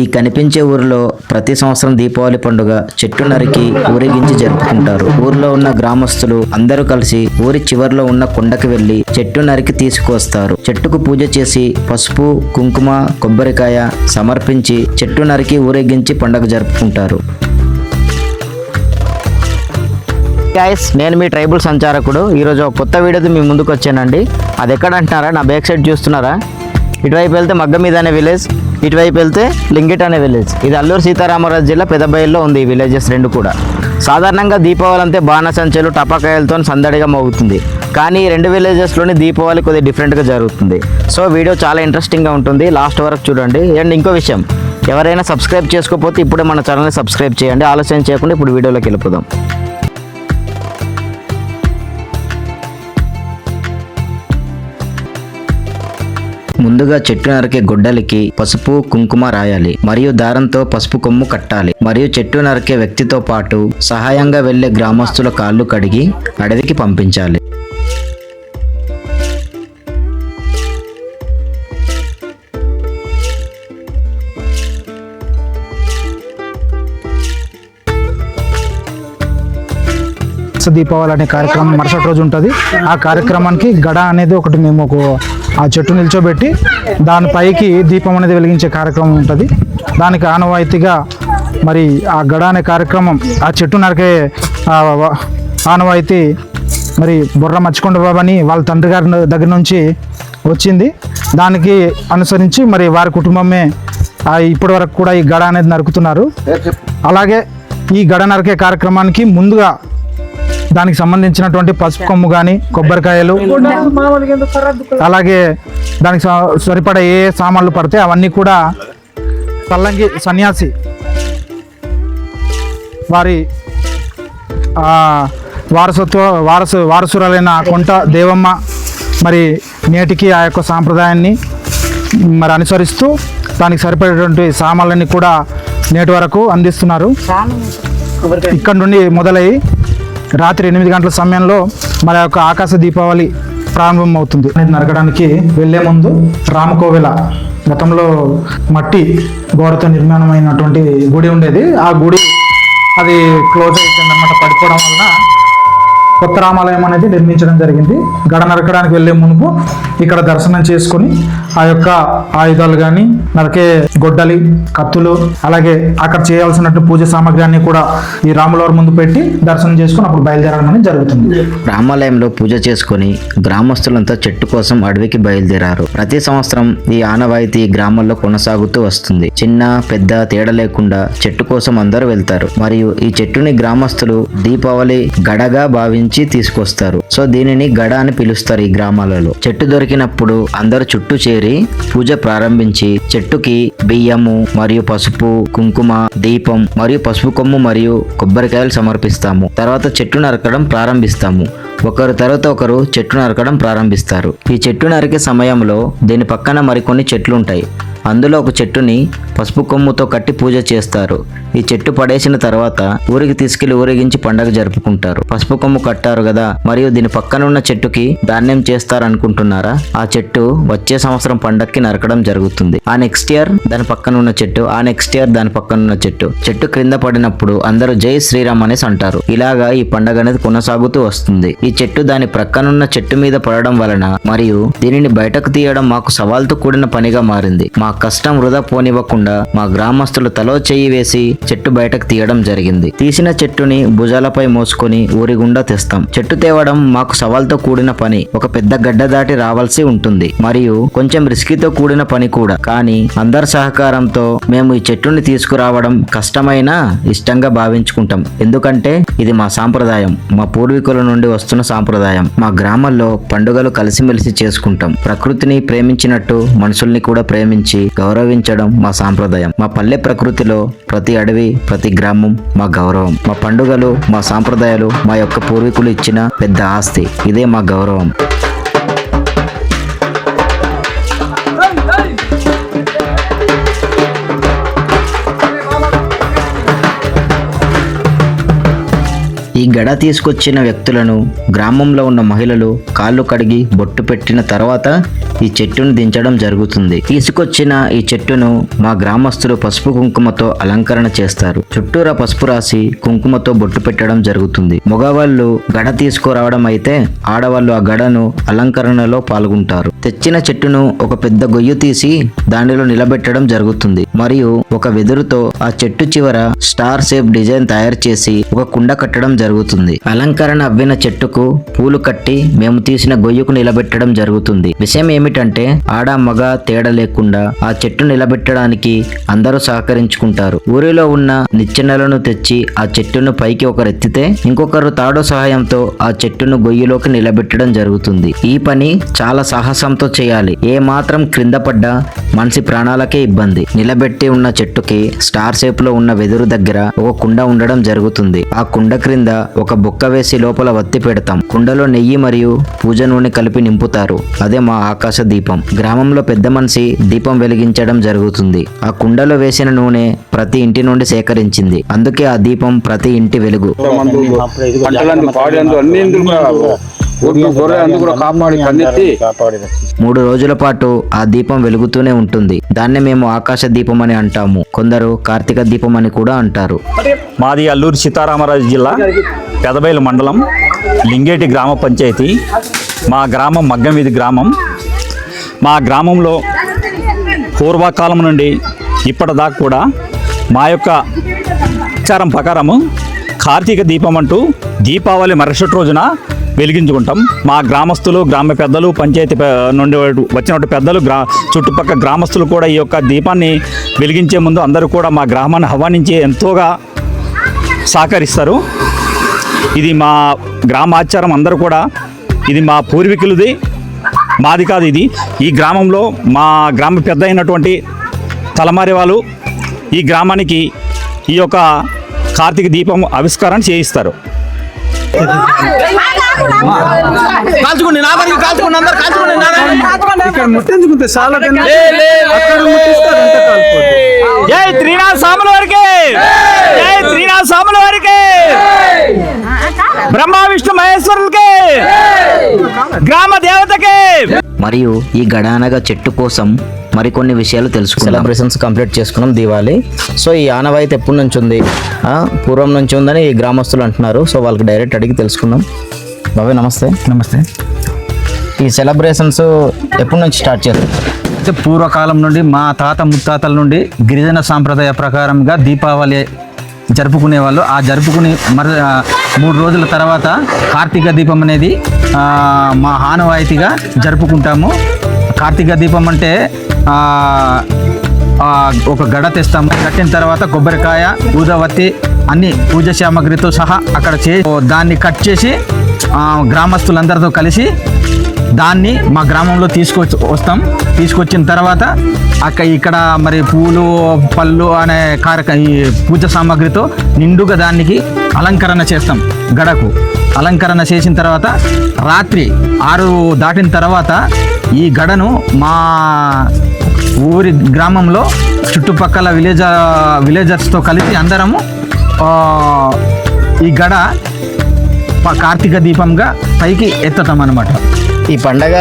ఈ కనిపించే ఊరిలో ప్రతి సంవత్సరం దీపావళి పండుగ చెట్టు నరికి ఊరేగించి జరుపుకుంటారు. ఊర్లో ఉన్న గ్రామస్తులు అందరూ కలిసి ఊరి చివర్లో ఉన్న కొండకి వెళ్ళి చెట్టు నరికి తీసుకొస్తారు చెట్టుకు పూజ చేసి పసుపు కుంకుమ కొబ్బరికాయ సమర్పించి చెట్టు నరికి ఊరేగించి పండుగ జరుపుకుంటారు. గాయస్ నేను మీ ట్రైబుల్ సంచారకుడు. ఈరోజు ఒక కొత్త వీడియోతో మీ ముందుకు వచ్చానండి. అది ఎక్కడ అంటున్నారా నా బ్యాక్ సైడ్ చూస్తున్నారా? ఇటువైపు వెళ్తే మగ్గ మీద అనే విలేజ్. ఇటువైపు వెళ్తే లింగిట్ అనే విలేజ్ ఇది అల్లూరు సీతారామరాజు జిల్లా పెదబయల్లో ఉంది ఈ విలేజెస్ రెండు కూడా. సాధారణంగా దీపావళి అంతే బాణసంచలు టపాకాయలతో సందడిగా మోగుతుంది. కానీ ఈ రెండు విలేజెస్లోని దీపావళి కొద్దిగా డిఫరెంట్గా జరుగుతుంది. సో వీడియో చాలా ఇంట్రెస్టింగ్గా ఉంటుంది. లాస్ట్ వరకు చూడండి. అండ్ ఇంకో విషయం. ఎవరైనా సబ్స్క్రైబ్ చేసుకోకపోతే ఇప్పుడే మన ఛానల్ని సబ్స్క్రైబ్ చేయండి. ఆలోచన చేయకుండా ఇప్పుడు వీడియోలోకి వెళ్ళిపోదాం. ముందుగా చెట్టు నరికే గుడ్డలికి పసుపు కుంకుమ రాయాలి. మరియు దారంతో పసుపు కొమ్ము కట్టాలి. మరియు చెట్టు నరికే వ్యక్తితో పాటు సహాయంగా వెళ్ళే గ్రామస్తుల కాళ్ళు కడిగి అడవికి పంపించాలి. దీపావళి అనే కార్యక్రమం మరుసటి రోజు ఉంటుంది. ఆ కార్యక్రమానికి గడ అనేది ఒకటి మేము ఒక ఆ చెట్టు నిల్చోబెట్టి దాని పైకి దీపం అనేది వెలిగించే కార్యక్రమం ఉంటుంది. దానికి ఆనవాయితీగా మరి ఆ గడ అనే కార్యక్రమం ఆ చెట్టు నరికే ఆనవాయితీ మరి బుర్ర మచ్చికొండ బాబు అని వాళ్ళ తండ్రి గారి దగ్గర నుంచి వచ్చింది. దానికి అనుసరించి మరి వారి కుటుంబమే ఇప్పటి వరకు కూడా ఈ గడ అనేది నరుకుతున్నారు. అలాగే ఈ గడ నరికే కార్యక్రమానికి ముందుగా దానికి సంబంధించినటువంటి పసుపు కొమ్ము కానీ కొబ్బరికాయలు అలాగే దానికి సరిపడా ఏ సామాన్లు పడితే అవన్నీ కూడా సల్లంగి సన్యాసి వారి ఆ, వారసత్వ వారసు వారసురాలైన కొంట దేవమ్మ మరి నేటికి ఆ యొక్క సాంప్రదాయాన్ని మరి అనుసరిస్తూ దానికి సరిపడేటువంటి సామాన్లన్నీ కూడా నేటి వరకు అందిస్తున్నారు. ఇక్కడ నుండి మొదలై రాత్రి ఎనిమిది గంటల సమయంలో మన యొక్క ఆకాశ దీపావళి ప్రారంభం అవుతుంది నరకడానికి వెళ్ళే ముందు రామకోవెల గతంలో మట్టి గోడతో నిర్మాణమైనటువంటి గుడి ఉండేది. ఆ గుడి అది క్లోజ్ అయిపోయింది అనమాట పడిపోవడం వలన కొత్త రామాలయం అనేది నిర్మించడం జరిగింది. గడ నరకడానికి వెళ్ళే మునుపు ఇక్కడ దర్శనం చేసుకొని ఆ యొక్క ఆయుధాలు కానీ నరకే గొడ్డలి కత్తులు అలాగే అక్కడ చేయాల్సినట్టు పూజ సామాగ్రి అన్ని కూడా ఈ రాములవారి ముందు పెట్టి దర్శనం చేసుకొని అప్పుడు బయలుదేరడం అనేది జరుగుతుంది. రామాలయంలో పూజ చేసుకుని గ్రామస్తులంతా చెట్టు కోసం అడవికి బయలుదేరారు. ప్రతి సంవత్సరం ఈ ఆనవాయితీ గ్రామంలో కొనసాగుతూ వస్తుంది. చిన్న పెద్ద తేడా లేకుండా చెట్టు కోసం అందరూ వెళ్తారు. మరియు ఈ చెట్టుని గ్రామస్తులు దీపావళి గడగా భావించి తీసుకొస్తారు. సో దీనిని గడ అని పిలుస్తారు ఈ గ్రామాలలో. చెట్టు దొరికినప్పుడు అందరు చుట్టూ చేరి పూజ ప్రారంభించి చెట్టుకి బియ్యము మరియు పసుపు కుంకుమ దీపం మరియు పసుపు కొమ్ము మరియు కొబ్బరికాయలు సమర్పిస్తాము. తర్వాత చెట్టు నరకడం ప్రారంభిస్తాము. ఒకరు తర్వాత ఒకరు చెట్టు నరకడం ప్రారంభిస్తారు. ఈ చెట్టు నరికే సమయంలో దీని పక్కన మరికొన్ని చెట్లు ఉంటాయి. అందులో ఒక చెట్టుని పసుపు కొమ్ముతో కట్టి పూజ చేస్తారు. ఈ చెట్టు పడేసిన తర్వాత ఊరికి తీసుకెళ్ళి ఊరేగించి పండగ జరుపుకుంటారు. పసుపు కొమ్ము కట్టారు కదా మరియు దీని పక్కన ఉన్న చెట్టుకి ధాన్యం చేస్తారు అనుకుంటున్నారా ఆ చెట్టు వచ్చే సంవత్సరం పండక్కి నరకడం జరుగుతుంది. ఆ నెక్స్ట్ ఇయర్ దాని పక్కన ఉన్న చెట్టు ఆ నెక్స్ట్ ఇయర్ దాని పక్కన ఉన్న చెట్టు. చెట్టు క్రింద పడినప్పుడు అందరూ జై శ్రీరామ్ అనేసి అంటారు. ఇలాగా ఈ పండగ అనేది కొనసాగుతూ వస్తుంది. ఈ చెట్టు దాని ప్రక్కనున్న చెట్టు మీద పడడం వలన మరియు దీనిని బయటకు తీయడం మాకు సవాల్తో కూడిన పనిగా మారింది. మా కష్టం వృధా పోనివ్వకుండా మా గ్రామస్తులు తలో చెయ్యి వేసి చెట్టు బయటకు తీయడం జరిగింది. తీసిన చెట్టుని భుజాలపై మోసుకొని ఊరి గుండా తెస్తాం. చెట్టు తేవడం మాకు సవాల్తో కూడిన పని. ఒక పెద్ద గడ్డ దాటి రావాల్సి ఉంటుంది. మరియు కొంచెం రిస్కీతో కూడిన పని కూడా. కానీ అందరి సహకారంతో మేము ఈ చెట్టుని తీసుకురావడం కష్టమైనా ఇష్టంగా భావించుకుంటాం. ఎందుకంటే ఇది మా సాంప్రదాయం. మా పూర్వీకుల నుండి వస్తున్న సాంప్రదాయం. మా గ్రామంలో పండుగలు కలిసిమెలిసి చేసుకుంటాం. ప్రకృతిని ప్రేమించినట్టు మనుషుల్ని కూడా ప్రేమించి గౌరవించడం మా సాంప్రదాయం. మా పల్లె ప్రకృతిలో ప్రతి అడవి ప్రతి గ్రామం మా గౌరవం. మా పండుగలు మా సాంప్రదాయాలు మా యొక్క పూర్వీకులు ఇచ్చిన పెద్ద ఆస్తి. ఇదే మా గౌరవం. ఈ గడ తీసుకొచ్చిన వ్యక్తులను గ్రామంలో ఉన్న మహిళలు కాళ్ళు కడిగి బొట్టు పెట్టిన తర్వాత ఈ చెట్టును దించడం జరుగుతుంది. తీసుకొచ్చిన ఈ చెట్టును మా గ్రామస్తులు పసుపు కుంకుమతో అలంకరణ చేస్తారు. చుట్టూరా పసుపు రాసి కుంకుమతో బొట్టు పెట్టడం జరుగుతుంది. మగవాళ్ళు గడ తీసుకురావడం అయితే ఆడవాళ్ళు ఆ గడను అలంకరణలో పాల్గొంటారు. తెచ్చిన చెట్టును ఒక పెద్ద గొయ్యి తీసి దానిలో నిలబెట్టడం జరుగుతుంది. మరియు ఒక వెదురుతో ఆ చెట్టు చివర స్టార్ షేప్ డిజైన్ తయారు చేసి ఒక కుండ కట్టడం జరుగుతుంది. అలంకరణ అవ్విన చెట్టుకు పూలు కట్టి మేము తీసిన గొయ్యకు నిలబెట్టడం జరుగుతుంది. విషయం ఏమిటంటే ఆడ మగ తేడా లేకుండా ఆ చెట్టు నిలబెట్టడానికి అందరూ సహకరించుకుంటారు. ఊరిలో ఉన్న నిచ్చెనలను తెచ్చి ఆ చెట్టును పైకి ఒకరెత్తితే ఇంకొకరు తాడు సహాయంతో ఆ చెట్టును గొయ్యిలోకి నిలబెట్టడం జరుగుతుంది. ఈ పని చాలా సాహసంతో చేయాలి. ఏ మాత్రం క్రింద పడ్డా మనిషి ప్రాణాలకే ఇబ్బంది. నిలబెట్టి ఉన్న చెట్టుకి స్టార్ షేప్లో ఉన్న వెదురు దగ్గర ఒక కుండ ఉండడం జరుగుతుంది. ఆ కుండ క్రింద ఒక బొక్క వేసి లోపల వత్తి పెడతాం. కుండలో నెయ్యి మరియు పూజ నూనె కలిపి నింపుతారు. అదే మా ఆకాశ. దీపం. గ్రామంలో పెద్ద మనిషి దీపం వెలిగించడం జరుగుతుంది. ఆ కుండలో వేసిన నూనె ప్రతి ఇంటి నుండి సేకరించింది. అందుకే ఆ దీపం ప్రతి ఇంటి వెలుగు. మూడు రోజుల పాటు ఆ దీపం వెలుగుతూనే ఉంటుంది. దాన్నే మేము ఆకాశ దీపం అని అంటాము. కొందరు కార్తీక దీపం అని కూడా అంటారు. మాది అల్లూరు సీతారామరాజు జిల్లా పెదబైలు మండలం లింగేటి గ్రామ పంచాయతీ. మా గ్రామం మగ్గంవీధి గ్రామం. మా గ్రామంలో పూర్వకాలం నుండి ఇప్పటిదాకా కూడా మా యొక్క ఆచారం ప్రకారము కార్తీక దీపం అంటూ దీపావళి మరుసటి రోజున వెలిగించుకుంటాం. మా గ్రామస్తులు గ్రామ పెద్దలు పంచాయతీ నుండి వచ్చినటువంటి పెద్దలు గ్రా చుట్టుపక్కల గ్రామస్తులు కూడా ఈ యొక్క దీపాన్ని వెలిగించే ముందు అందరూ కూడా మా గ్రామాన్ని ఆహ్వానించి ఎంతోగా సహకరిస్తారు. ఇది మా గ్రామాచారం అందరూ కూడా ఇది మా పూర్వీకులది. మాది కాదు ఇది. ఈ గ్రామంలో మా గ్రామ పెద్ద అయినటువంటి తలమారి వాళ్ళు ఈ గ్రామానికి ఈ యొక్క కార్తీక దీపం ఆవిష్కారం చేయిస్తారు. కాల్చుకోండి నా దగ్గర కాల్చుకోండి అందరు కాల్చుకోండి ఇక్కడ ముట్టించుకుంటే చాలా అక్కడ ముట్టిస్తారు అంత కాలిపోతుంది జై శ్రీనాథ్ స్వాముల వారికి! జై! శ్రీనాథ్ స్వాముల వారికి! బ్రహ్మ విష్ణు మహేశ్వరులకి! గ్రామ దేవతకి! మరియు ఈ గడానగా చెట్టు కోసం మరికొన్ని విషయాలు తెలుసుకున్నాం సెలబ్రేషన్స్ కంప్లీట్ చేసుకున్నాం దివాళీ. సో ఈ ఆనవాయితీ ఎప్పటి నుంచి ఉంది? పూర్వం నుంచి ఉందని ఈ గ్రామస్తులు అంటున్నారు. సో వాళ్ళకి డైరెక్ట్ అడిగి తెలుసుకుందాం. బాబాయ్ నమస్తే. నమస్తే. ఈ సెలబ్రేషన్స్ ఎప్పటి నుంచి స్టార్ట్ చేస్తారు అయితే పూర్వకాలం నుండి మా తాత ముత్తాతల నుండి గిరిజన సాంప్రదాయ ప్రకారంగా దీపావళి జరుపుకునే వాళ్ళు ఆ జరుపుకుని మర మూడు రోజుల తర్వాత కార్తీక దీపం అనేది మా ఆనవాయితీగా జరుపుకుంటాము. కార్తీక దీపం అంటే ఒక గడ తెస్తాము. కట్టిన తర్వాత కొబ్బరికాయ ఊదవత్తి అన్ని పూజ సామాగ్రితో సహా అక్కడ చే దాన్ని కట్ చేసి గ్రామస్తులందరితో కలిసి దాన్ని మా గ్రామంలో తీసుకొచ్చి వస్తాం. తీసుకొచ్చిన తర్వాత అక్కడ ఇక్కడ మరి పూలు పళ్ళు అనే కార్యక్ర ఈ పూజ సామాగ్రితో నిండుగా దానికి అలంకరణ చేస్తాం గడకు. అలంకరణ చేసిన తర్వాత రాత్రి ఆరు దాటిన తర్వాత ఈ గడను మా ఊరి గ్రామంలో చుట్టుపక్కల విలేజ విలేజర్స్తో కలిసి అందరము ఈ గడ కార్తీక దీపంగా పైకి ఎత్తుతాం అనమాట ఈ పండగ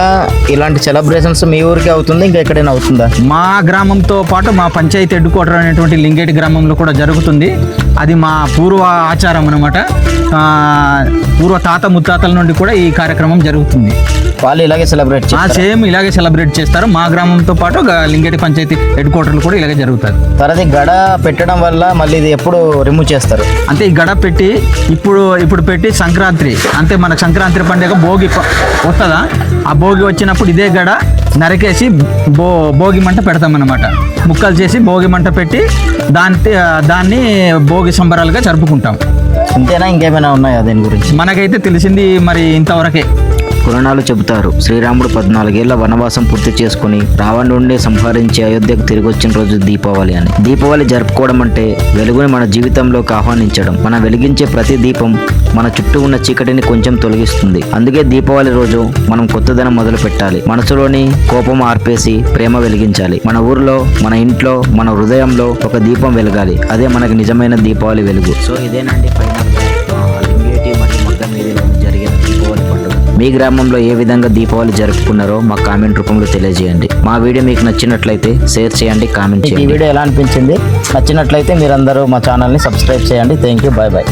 ఇలాంటి సెలబ్రేషన్స్ మీ ఊరికి అవుతుంది? ఇంకా ఎక్కడైనా అవుతుందా? మా గ్రామంతో పాటు మా పంచాయతీ హెడ్ క్వార్టర్ అనేటువంటి లింగేటి గ్రామంలో కూడా జరుగుతుంది. అది మా పూర్వ ఆచారం అనమాట పూర్వ తాత ముత్తాతల నుండి కూడా ఈ కార్యక్రమం జరుగుతుంది. వాళ్ళు ఇలాగే సెలబ్రేట్ సేమ్ ఇలాగే సెలబ్రేట్ చేస్తారు. మా గ్రామంతో పాటు లింగేటి పంచాయతీ హెడ్ క్వార్టర్లు కూడా ఇలాగే జరుగుతుంది తర్వాత ఈ గడ పెట్టడం వల్ల మళ్ళీ ఇది ఎప్పుడు రిమూవ్ చేస్తారు? అంటే ఈ గడ పెట్టి ఇప్పుడు ఇప్పుడు పెట్టి సంక్రాంతి అంటే మనకు సంక్రాంతి పండుగ భోగి వస్తుందా? ఆ భోగి వచ్చినప్పుడు ఇదే గడ నరికేసి భో భోగి మంట పెడతామన్నమాట. ముక్కలు చేసి భోగి మంట పెట్టి దాన్ని దాన్ని భోగి సంబరాలుగా జరుపుకుంటాం. ఇంతేనా? ఇంకేమైనా ఉన్నాయా దీని గురించి? మనకైతే తెలిసింది మరి ఇంతవరకే. పురాణాలు చెబుతారు. శ్రీరాముడు పద్నాలుగేళ్ళ వనవాసం పూర్తి చేసుకుని రావణుడిని సంహరించి అయోధ్యకు తిరిగి వచ్చిన రోజు దీపావళి అని. దీపావళి జరుపుకోవడం అంటే వెలుగుని మన జీవితంలోకి ఆహ్వానించడం. మనం వెలిగించే ప్రతి దీపం మన చుట్టూ ఉన్న చీకటిని కొంచెం తొలగిస్తుంది. అందుకే దీపావళి రోజు మనం కొత్తదనం మొదలు పెట్టాలి. మనసులోని కోపం ఆర్పేసి ప్రేమ వెలిగించాలి. మన ఊరిలో మన ఇంట్లో మన హృదయంలో ఒక దీపం వెలగాలి. అదే మనకి నిజమైన దీపావళి వెలుగు. సో ఇదేనండి ఫైనల్ మీ గ్రామంలో ఏ విధంగా దీపావళి జరుపుకున్నారో మా కామెంట్ రూపంలో తెలియజేయండి. మా వీడియో మీకు నచ్చినట్లయితే షేర్ చేయండి కామెంట్ మీకు ఈ చేయండి. వీడియో ఎలా అనిపించింది? నచ్చినట్లయితే మీరందరూ మా ఛానల్ని సబ్స్క్రైబ్ చేయండి. Thank you bye bye.